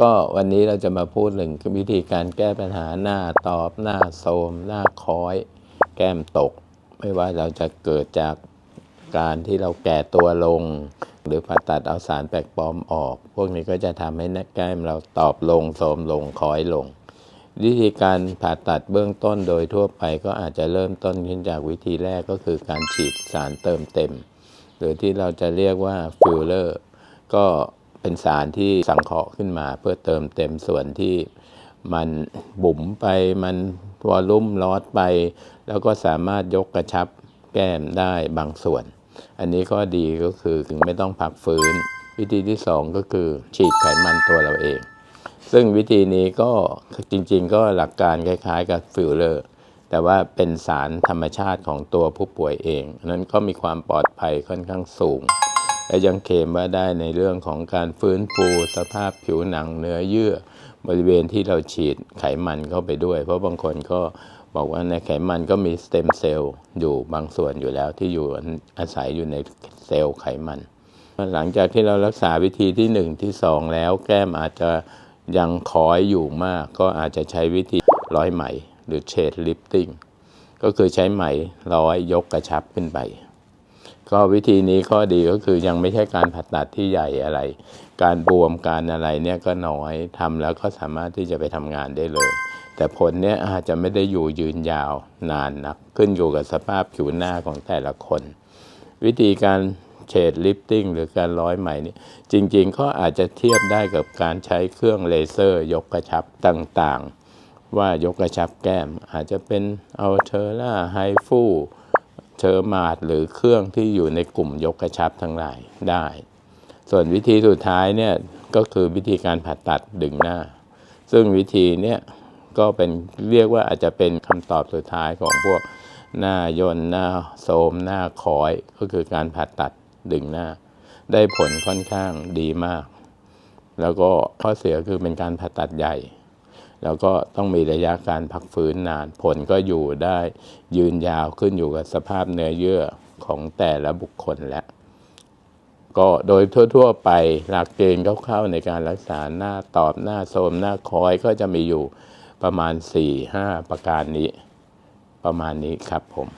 ก็วันนี้เราจะมาพูดถึงวิธีการแก้ปัญหาหน้าตอบ หน้าโทมหน้าคอย แก้มตก ไม่ว่าเราจะเกิดจากการที่เราแก่ตัวลง หรือผ่าตัดเอาสารแปลกปลอมออก พวกนี้ก็จะทำให้หน้าแก้มเราตอบลงโทมลงคอยลง วิธีการผ่าตัดเบื้องต้นโดยทั่วไปก็อาจจะเริ่มต้นขึ้นจากวิธีแรกก็คือการฉีดสารเติมเต็ม หรือที่เราจะเรียกว่าฟิลเลอร์ก็ เป็นสารที่สังเคราะห์ขึ้นมา เพื่อเติมเต็มส่วนที่มันบุ๋มไปมันวอลุ่มลอดไป แล้วก็สามารถยกกระชับแก้มได้บางส่วน อันนี้ข้อดีก็คือถึงไม่ต้องพักฟื้น วิธีที่สองก็คือฉีดไขมันตัวเราเอง ซึ่งวิธีนี้ก็จริงๆ ก็หลักการคล้ายๆ กับฟิลเลอร์แต่ว่าเป็นสารธรรมชาติของตัวผู้ป่วยเอง นั้นก็มีความปลอดภัยค่อนข้างสูง และยังเคลมว่าได้ในเรื่องของการฟื้นฟูสภาพผิวหนังเนื้อเยื่อบริเวณที่เราฉีดไขมันเข้าไปด้วย เพราะบางคนก็บอกว่าในไขมันก็มีสเต็มเซลล์อยู่บางส่วนอยู่แล้วที่อยู่อาศัยอยู่ในเซลล์ไขมัน หลังจากที่เรารักษาวิธีที่ 1 ที่ 2 แล้วแก้มอาจจะยังคอยอยู่มาก ก็อาจจะใช้วิธีร้อยไหม หรือเชดลิฟติ้งก็คือใช้ไหมร้อยยกกระชับขึ้นไป ก็วิธีนี้ข้อดีก็คือยังไม่ใช่การผ่าตัดที่ใหญ่อะไร การบวมการอะไรเนี่ยก็น้อยทำแล้วก็สามารถที่จะไปทำงานได้เลย แต่ผลเนี่ยอาจจะไม่ได้อยู่ยืนยาวนานนัก ขึ้นอยู่กับสภาพผิวหน้าของแต่ละคน วิธีการเชดลิฟติ้งหรือการร้อยไหมนี่จริงๆก็อาจจะเทียบได้กับการใช้เครื่องเลเซอร์ ยกกระชับต่างๆ ว่ายกกระชับแก้ม อาจจะเป็นอัลเทอร่าไฮฟู เทอร์มาดหรือเครื่องที่อยู่ในกลุ่มยกกระชับทั้งหลายได้ ส่วนวิธีสุดท้ายเนี่ยก็คือวิธีการผ่าตัดดึงหน้า ซึ่งวิธีเนี้ยก็เป็นเรียกว่าอาจจะเป็นคำตอบสุดท้ายของพวกหน้ายนหน้าโสมหน้าคอยก็คือการผ่าตัดดึงหน้า ได้ผลค่อนข้างดีมาก แล้วก็ข้อเสียคือเป็นการผ่าตัดใหญ่ แล้วก็ต้องมีระยะการพักฟื้นนาน ผลก็อยู่ได้ยืนยาวขึ้นอยู่กับสภาพเนื้อเยื่อของแต่ละบุคคลและ ก็โดยทั่ว ๆ ไปหลักเกณฑ์คร่าวๆในการรักษาหน้าตอบหน้าโทมหน้าคอยก็จะมีอยู่ประมาณ 4-5 ประการนี้ ประมาณนี้ครับผม